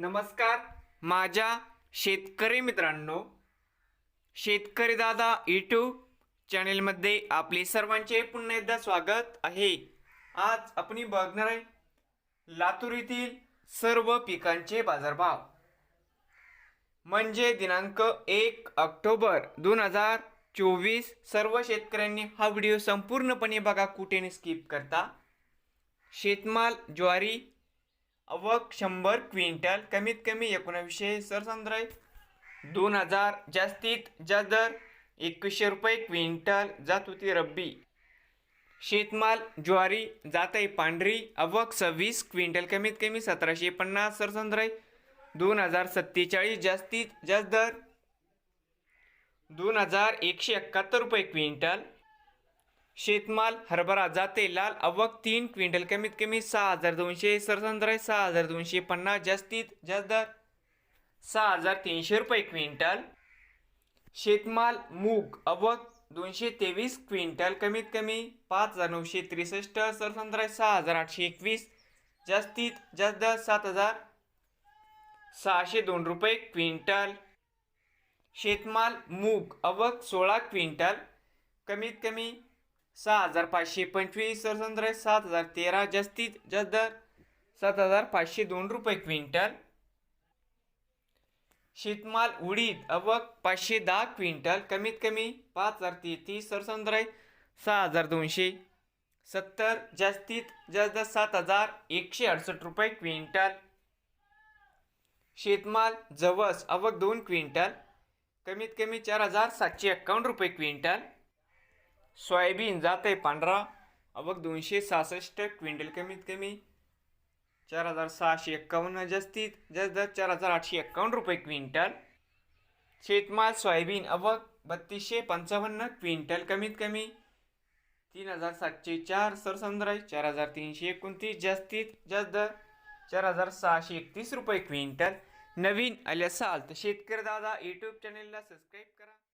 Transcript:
नमस्कार. माझ्या शेतकरी मित्रांनो शेतकरी दादा यूट्यूब चॅनेलमध्ये आपले सर्वांचे पुन्हा एकदा स्वागत आहे. आज आपण बघणार आहे लातूर येथील सर्व पिकांचे बाजारभाव. म्हणजे दिनांक एक ऑक्टोबर दोन हजार चोवीस सर्व शेतकऱ्यांनी हा व्हिडिओ संपूर्णपणे बघा कुठेने स्किप करता. शेतमाल ज्वारी अवक शंभर क्विंटल कमीत कमी एकोणावीसशे सरसंद्राय. दोन हजार जास्तीत जास्त दर एकवीसशे रुपये क्विंटल जात होती रब्बी. शेतमाल ज्वारी जात आहे पांढरी अवक सव्वीस क्विंटल कमीत कमी सतराशे पन्नास सरसंद्राय. दोन हजार सत्तेचाळीस जास्तीत जास्त दर. दोन हजार एकशे एकाहत्तर रुपये क्विंटल शेतमाल हरभरा जाते लाल अवक तीन क्विंटल कमीत कमी सहा हजार दोनशे सरसंद्र सहा हजार दोनशे पन्नास जास्तीत जास्त दर सहा हजार तीनशे रुपये क्विंटल. शेतमाल मूग अवक दोनशे तेवीस क्विंटल कमीत कमी पाच हजार नऊशे त्रेसष्ट सरसंद्र सहा हजार आठशे एकवीस जास्तीत जास्त दर सात हजार सहाशे दोन रुपये क्विंटल. शेतमाल मूग अवक सोळा क्विंटल कमीत कमी सहा हजार पाचशे पंचवीस सरसंद्र सात हजार तेरा जास्तीत जास्त दर सात हजार पाचशे दोन रुपये क्विंटल. शेतमाल उडीद अवक पाचशे दहा क्विंटल कमीत कमी पाच हजार तेहतीस सरसंद्र सहा हजार दोनशे. सत्तर जास्तीत जास्त सात हजार एकशे अडसष्ट रुपये क्विंटल. शेतमाल जवस अवक दोन क्विंटल कमीत कमी चार हजार सातशे एक्कावन्न रुपये क्विंटल. सोयाबीन जाते आहे पांढरा अवक दोनशे सहासष्ट क्विंटल कमीत कमी. चार हजार सहाशे एक्कावन्न जास्तीत जास्त दर चार हजार आठशे एक्कावन्न रुपये क्विंटल. शेतमाल सोयाबीन अवघ बत्तीसशे पंचावन्न क्विंटल कमीत कमी. तीन हजार सातशे चार सरसंद्र चार हजार तीनशे एकोणतीस जास्तीत जास्त दर चार हजार सहाशे एकतीस रुपये क्विंटल. नवीन आले साल तर शेतकरी दादा यूट्यूब चॅनेलला सबस्क्राईब करा.